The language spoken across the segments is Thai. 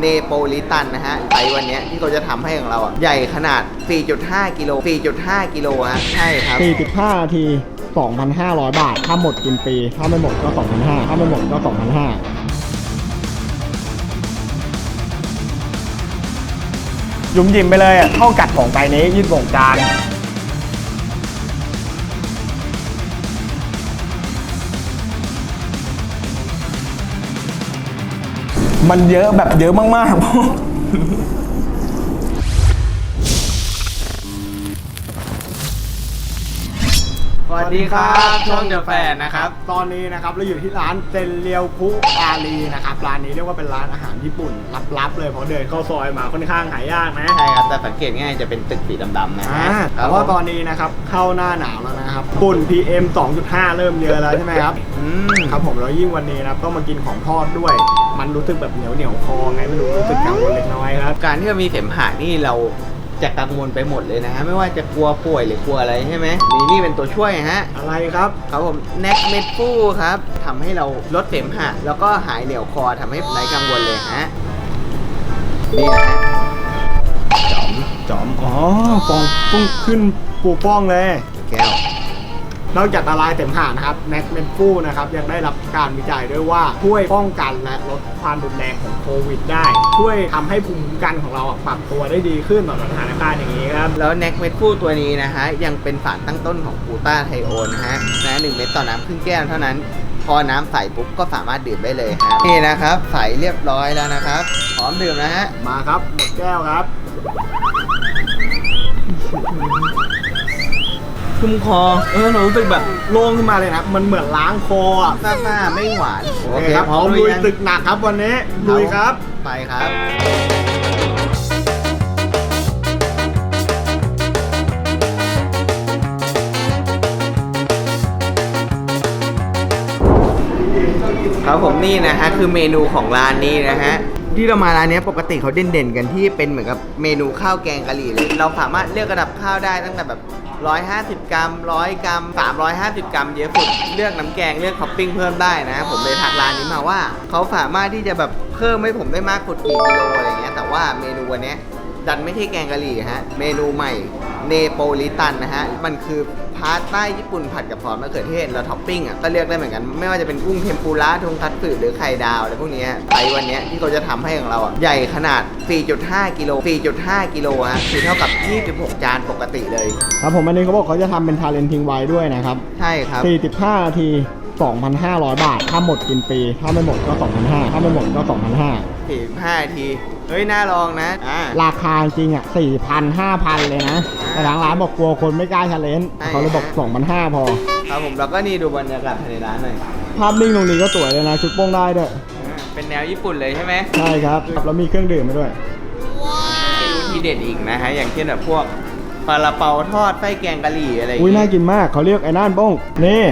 เนโปลิตันนะฮะไซส์วันเนี้ยที่เขาจะทำให้ของเราอะ ใหญ่ขนาด 4.5 กิโล 4.5 กิโลฮะ ใช่ครับ 45นาที 2,500 บาท ถ้าหมดกินฟรีถ้าไม่หมดก็ 2,500ถ้าไม่หมดก็ 2,500ยุ่มยิ้มไปเลยอะเท่ากัดของไก่นี้ยืดวงจาน มันเยอะแบบเยอะมากๆ วัสดีครับช่องเดอะแฟนนะครับ ตอนนี้นะครับเราอยู่ที่ร้านเซนเรียวคุอารีนะครับร้านนี้เรียกว่าเป็นร้านอาหารญี่ปุ่นลับๆเลยเพราะเดินเข้าซอยมาค่อนข้างหายากนะใช่ครับแต่สังเกตง่ายจะเป็นตึกสีดำๆนะอ่าฮะแต่ว่าตอนนี้นะครับเข้าหน้าหนาวแล้วนะครับฝุ่น PM 2.5 เริ่มเยอะแล้วใช่ไหมครับอืมครับผมแล้วยิ่งวันนี้นะครับต้องมากินของทอดด้วย มันรู้สึกแบบเหนียวเหนียวๆคอไงไม่รู้รู้สึกกังวลเล็กน้อยครับ การที่เรามีเสมหะนี่เรา จะกังวลไปหมดเลยนะฮะไม่ว่าจะกลัวป่วยหรือกลัวอะไรใช่ไหมมีนี่เป็นตัวช่วยฮะอะไรครับครับผมแนกเม็ดฟูครับทำให้เราลดเสมหะแล้วก็หายเหนียวคอทำให้ไร้กังวลเลยฮะนี่นะฮะจอมอ๋อฟองพุ่งขึ้นปูป้องเลยแก้ว นอกจากละลายเต็มหานะครับแม็กเมนฟูนะครับยังได้รับการวิจัยด้วยว่าช่วยป้องกันและลดความรุนแรงของโควิด ได้ ช่วยทำให้ภูมิคุ้มกันของเราอะปรับตัวได้ดีขึ้นต่อสถานการณ์อย่างนี้ครับแล้วแนกเม็ดฟูตัวนี้นะฮะยังเป็นสารตั้งต้นของกลูตาไทโอนนะฮะนะหนึ่งเม็ดต่อน้ำครึ่งแก้วเท่านั้นพอน้ำใสปุ๊บก็สามารถดื่มได้เลยฮะนี่นะครับ ใสเรียบร้อยแล้วนะครับพร้อมดื่มนะฮะมาครับหมดแก้วครับ คุ้มคอเออเรารู้สึกแบบโล่งขึ้นมาเลยนะมันเหมือนล้างคออะซ่าๆไม่หวานโอเคครับพร้อมลุยตึกหนักครับวันนี้ลุยครับ ไปครับครับผมนี่นะฮะคือเมนูของร้านนี้นะฮะที่เรามาร้านเนี้ยปกติเขาเด่นๆ กันที่เป็นเหมือนกับเมนูข้าวแกงกะหรี่เลย เราสามารถเลือกระดับข้าวได้ตั้งแต่แบบ150 กรัมร้อยกรัม350 กรัมเยอะสุดเลือกน้ำแกงเลือกท็อปปิ้งเพิ่มได้นะ ผมเลยทักร้านนี้มาว่า เขาสามารถที่จะแบบเพิ่มให้ผมได้มากกว่ากี่กิโลอะไรเงี้ยแต่ว่าเมนูวันนี้ดันไม่ใช่แกงกะหรี่ฮะเมนูใหม่เนโปลิตันนะฮะมันคือ พาสต้าญี่ปุ่นผัดกับซอสมะเขือเทศแล้วท็อปปิ้งอะก็เลือกได้เหมือนกัน ไม่ว่าจะเป็นกุ้งเทมปุระทงคัตสึหรือไข่ดาวอะไรพวกเนี้ยไซส์วันเนี้ยที่เขาจะทำให้ของเราอะใหญ่ขนาด 4.5 กิโล 4.5 กิโลฮะคือเท่ากับ 26 จานปกติเลย ครับผมอันนี้เขาบอกเขาจะทำเป็นทาเลนทิ้งไว้ด้วยนะครับ ใช่ครับ 45 นาที 2,500 บาท ถ้าหมดกินฟรีถ้าไม่หมดก็ 2,500 ถ้าไม่หมดก็ 2,500 45ที เฮ้ย น่าลองนะ อ่า ราคาจริงอะ4,000 5,000เลยนะ แต่ทางร้านบอกกลัวคนไม่กล้าชาเลนจ์ใช่ เขาเลยบอก2,500พอ ครับผมแล้วก็นี่ดูบรรยากาศภายในร้านหน่อยภาพนิ่งตรงนี้ก็สวยเลยนะ ชุดโป้งได้ด้วย อ่าเป็นแนวญี่ปุ่นเลยใช่ไหม ใช่ครับแล้วมีเครื่องดื่มมาด้วย เมนูที่เด็ดอีกนะฮะ อย่างเช่นแบบพวกปลาละเปาทอดไส้แกงกะหรี่อะไรอย่างอุ้ยน่าเงี้ยกินมากเขาเรียกไอ้น่านโป้งนี่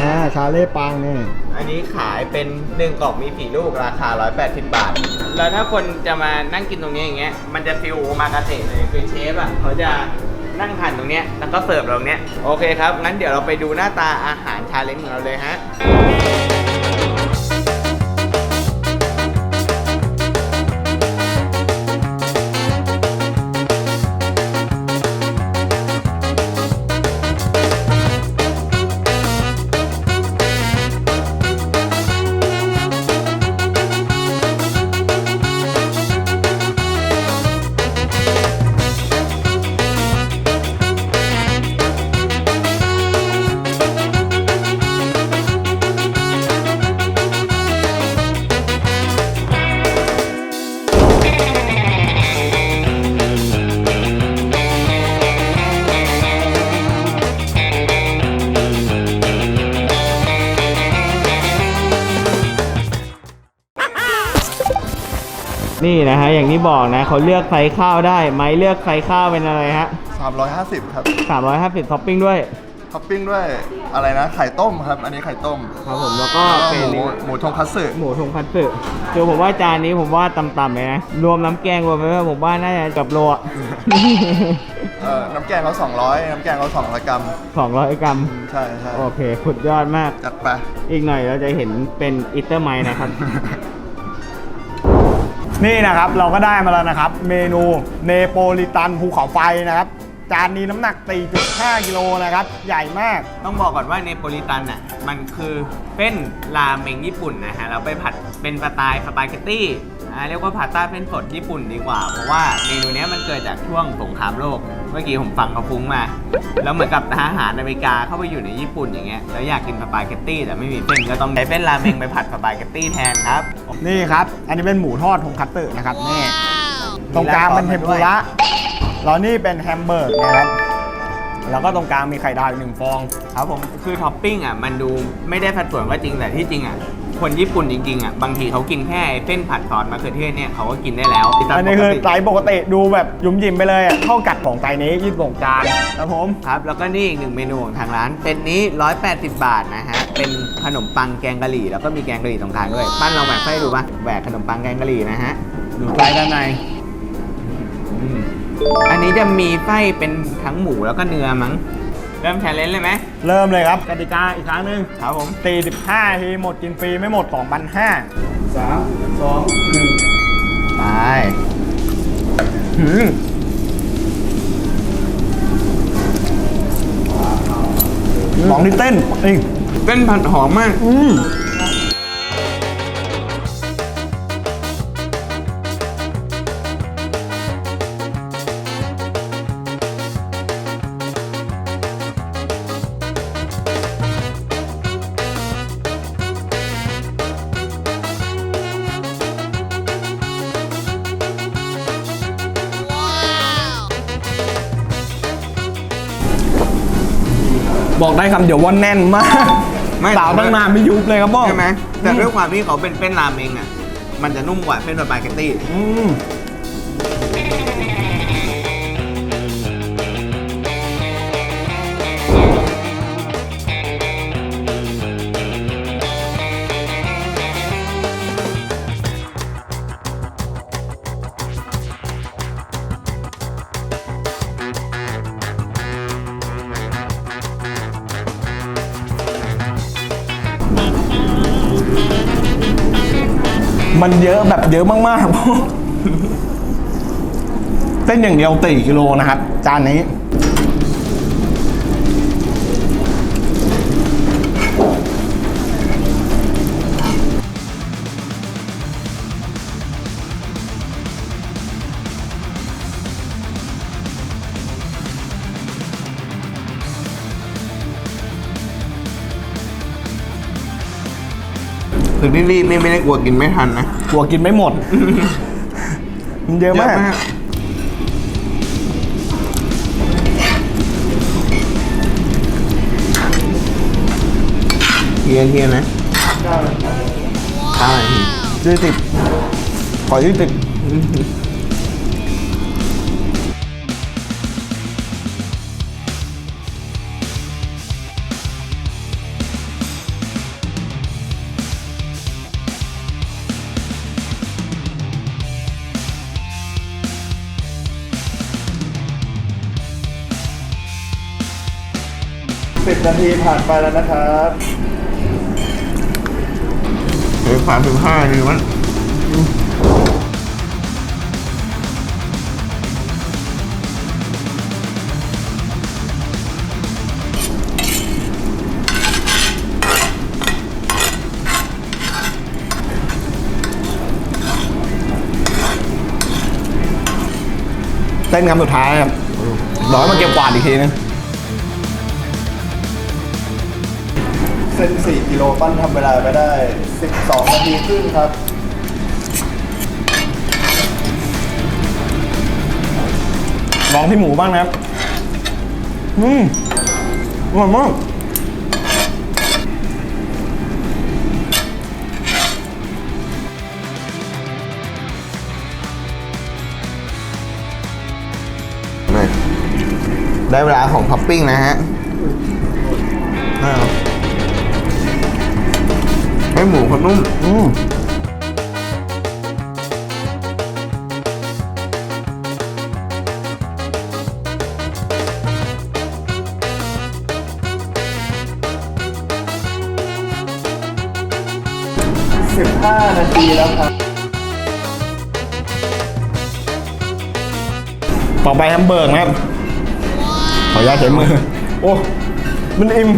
อ่าชาเล่ปังนี่อันนี้ขายเป็นหนึ่งกล่องมีสี่ลูกราคา 180 บาท แล้วถ้าคนจะมานั่งกินตรงนี้อย่างเงี้ย มันจะฟิลมากาเตะเลยคือเชฟอะเขาจะนั่งหั่นตรงเนี้ยแล้วก็เสิร์ฟเราตรงเนี้ย โอเคครับ งั้นเดี๋ยวเราไปดูหน้าตาอาหารชาเลนจ์ของเราเลยฮะ นี่นะฮะอย่างที่บอกนะเขาเลือกไข่ข้าวได้ไม้เลือกไข่ข้าวเป็นอะไรฮะ350 ครับ 350ท็อปปิ้งด้วย ท็อปปิ้งด้วยอะไรนะ ไข่ต้มครับ อันนี้ไข่ต้มครับผมแล้วก็แล้วก็เป็นหมูหมูทงคัตสึหมูทงคัตสึคือผมว่าจานนี้ผมว่าต่ำๆเลยนะ รวมน้ำแกงรวมไปด้วยผมว่าน่าจะเกับโลอะ เอ่อน้ำแกงเขา200 น้ำแกงเขา200 กรัม 200 กรัมอืมใช่ใช่โอเคสุดยอดมาก จัดไป อีกหน่อยเราจะเห็นเป็นอิตเตอร์ไมล์นะครับ นี่นะครับเราก็ได้มาแล้วนะครับ เมนูเนโปลิตันภูเขาไฟนะครับ จานนี้น้ำหนัก 4.5 กิโลนะครับ ใหญ่มาก ต้องบอกก่อนว่าเนโปลิตันอะมันคือเป็นราเมงญี่ปุ่นนะฮะเราไปผัดเป็นสไตล์สปาเกตตี้อ่าเรียกว่าพาสต้าเป็นสดญี่ปุ่นดีกว่า เพราะว่าเมนูเนี้ยมันเกิดจากช่วงสงครามโลก เมื่อกี้ผมฟังเขาฟุ้งมา แล้วเหมือนกับทหารอเมริกาเข้าไปอยู่ในญี่ปุ่นอย่างเงี้ย แล้วอยากกินสปาเกตตี้แต่ไม่มีเส้นก็ต้องใช้เป็นราเมงไปผัดสปาเกตตี้แทนครับนี่ครับ อันนี้เป็นหมูทอดทงคัตเตอร์นะครับนี่ตรงกลางเป็นเทมปุระแล้วนี่เป็นแฮมเบอร์กนะครับ แล้วก็ตรงกลางมีไข่ดาวอีกหนึ่งฟอง ครับผม คือท็อปปิ้งอะมันดูไม่ได้สัดส่วนก็จริงแต่ที่จริงอะ คนญี่ปุ่นจริงๆอะบางทีเขากินแค่เส้นผัดซอสมะเขือเทศเนี่ยเขาก็กินได้แล้วอันนี้คือไตรปกติดูแบบยุ่มยิ้มไปเลยอะเข้ากัดของไตรนี้ยี่สิบจานครับผม ครับ แล้วก็นี่อีกหนึ่งเมนูของทางร้านเป็นนี้ 180 บาทนะฮะ เป็นขนมปังแกงกะหรี่ แล้วก็มีแกงกะหรี่ตรงกลางด้วยบ้านเราแหวกไส้ดูปะแหวกขนมปังแกงกะหรี่นะฮะดูไส้ด้านในอืมอันนี้จะมีไส้เป็นทั้งหมูแล้วก็เนื้อมั้งเริ่มแชร์เลนเลยไหม เริ่มเลยครับกติกาอีกครั้งหนึ่งครับผม45ทีหมดกินฟรีไม่หมด 2,500 3 2ไปหืม1ลองที่เต้นนี่เส้นผัดหอมมาก อืม บอกได้คำเดียวว่าแน่นมากไม่ สาวตั้งนานไม่ยุบเลยครับบอกใช่ไหมแต่ด้วยความที่เขาเป็นเป็นราเมงอะมันจะนุ่มกว่าเส้นสปาเกตตี้ อืม มันเยอะแบบเยอะมากๆเต้นอย่างเดียวตีกิโลนะครับ จานนี้ คือที่รีบนี่ไม่ได้กลัวกินไม่ทันนะกลัวกินไม่หมด มันเยอะมาก เทียนเทียนนะใช่ยี่สิบขอยี่สิบ สิบนาทีผ่านไปแล้วนะครับเดี๋ยวสามสิบห้านี่มันเต้นคำสุดท้ายครับร้อยมาเก็บกวาดอีกทีนึง ส้น 4 กิโลปั้นทำเวลาไปได้ 12 นาทีครึ่งครับ ลองที่หมูบ้างนะครับ อืมอร่อยมากได้เวลาของท็อปปิ้งนะฮะอ้าว ให้หมูเขานุ่มอืม15นาทีแล้วครับ ต่อไปแฮมเบอร์กนะครับ ขออนุญาตใช้มือ โอ้ มันอิ่ม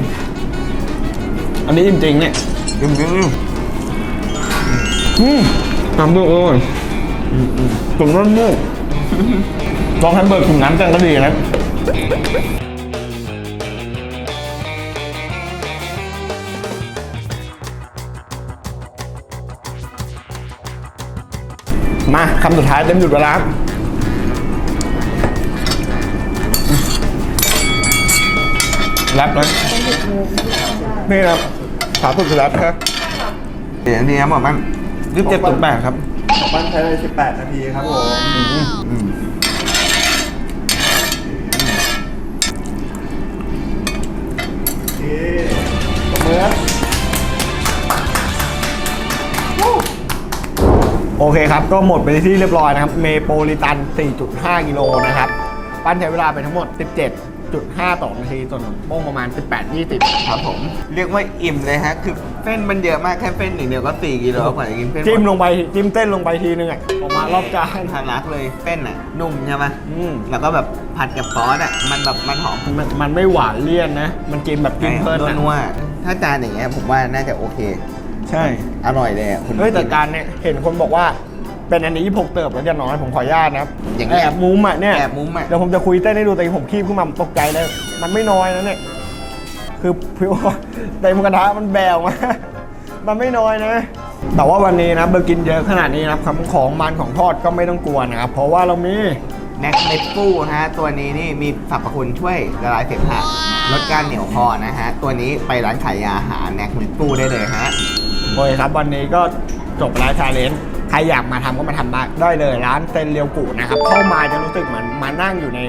อันนี้อิ่มจริงเนี่ย จริงๆอืมแฮมเบอร์กอร่อยตุ๋นน้ำมูกลองแฮมเบอร์กตุ๋นน้ำจังก็ดีนะมาคำสุดท้ายเต็มหยุดเวลาครับแรปนะนี่ครับ ขาสุดคือแรปครับเดี๋ยวนี้นะบอกมันยี่สิบเจ็ดจุดแปดครับของปั้นใช้เวลา18 นาทีครับผมอืมโอเคตบมือครับโอเคครับ ก็หมดไปที่เรียบร้อยนะครับ เมโปลิตัน 4.5 กิโลนะครับ ปั้นใช้เวลาไปทั้งหมด 17.5ต่อนาทีส่วนของโป้งประมาณ 18-20 ครับผม เรียกว่าอิ่มเลยฮะ คือเส้นมันเยอะมากแค่เส้นหนึ่งเดียวก็4กิโลกว่าจะกินเส้นหดจิ้มลงไปจิ้มเต้นลงไปทีนึงอะออกมารอบจานทานรักเลยเส้นอะนุ่มใช่ไหมอืมแล้วก็แบบผัดกับซอสอะมันแบบมันหอมมันมันไม่หวานเลี่ยนนะ มันกินแบบกินเพลินนัวนะนัวๆถ้าจานอย่างเงี้ยผมว่าน่าจะโอเค ใช่ อร่อยเลยอะคุณเฮ้ยแต่จานเนี่ยเห็นคนบอกว่า เป็นอันนี้26เติบแล้วจะน้อยผมขออนุญาตนะครับอย่างเงี้ยแอบมุมอะเนี่ยแอบมุมอะเดี๋ยวผมจะคุยเต้นให้ดูแต่ผมคีบขึ้นมาผมตกใจเลยมันไม่น้อยนะเนี่ยคือพี่ว่าเต็มกระทะมันแบวมากมันไม่น้อยนะ แต่ว่าวันนี้นะเบอร์กินเยอะขนาดนี้นะครับคำของมันของทอดก็ไม่ต้องกลัวนะครับ เพราะว่าเรามีแน็กเม็ดฟูฮะ ตัวนี้นี่มีสรรพคุณช่วยละลายเสมหะลดการเหนียวคอนะฮะ ตัวนี้ไปร้านขายยาอาหารแน็กเม็ดฟูได้เลยฮะโอเคครับวันนี้ก็จบไลฟ์ชาเลนจ์ ใครอยากมาทำก็มาทำได้ได้เลยร้านเซนเรียวกุนะครับเข้ามาจะรู้สึกเหมือนมานั่งอยู่ใน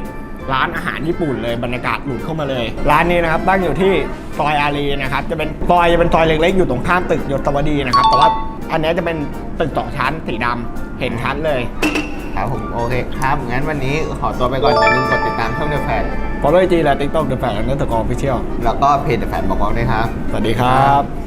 ร้านอาหารญี่ปุ่นเลยบรรยากาศหลุดเข้ามาเลย ร้านนี้นะครับตั้งอยู่ที่ซอยอารีนะครับจะเป็นซอยจะเป็นซอยเล็กๆอยู่ตรงข้ามตึกยศวดีนะครับแต่ว่าอันนี้จะเป็นตึกสองชั้นสีดำเห็นชัดเลยครับผมโอเคครับงั้นวันนี้ขอตัวไปก่อนอย่าลืมกดติดตามช่องเดอะแฟน follow ไอจีและ TikTok เดอะแฟนและเดอะกอล์ฟฟิเชียลแล้วก็เพจเดอะแฟนบอกว่าด้วยครับ สวัสดีครับ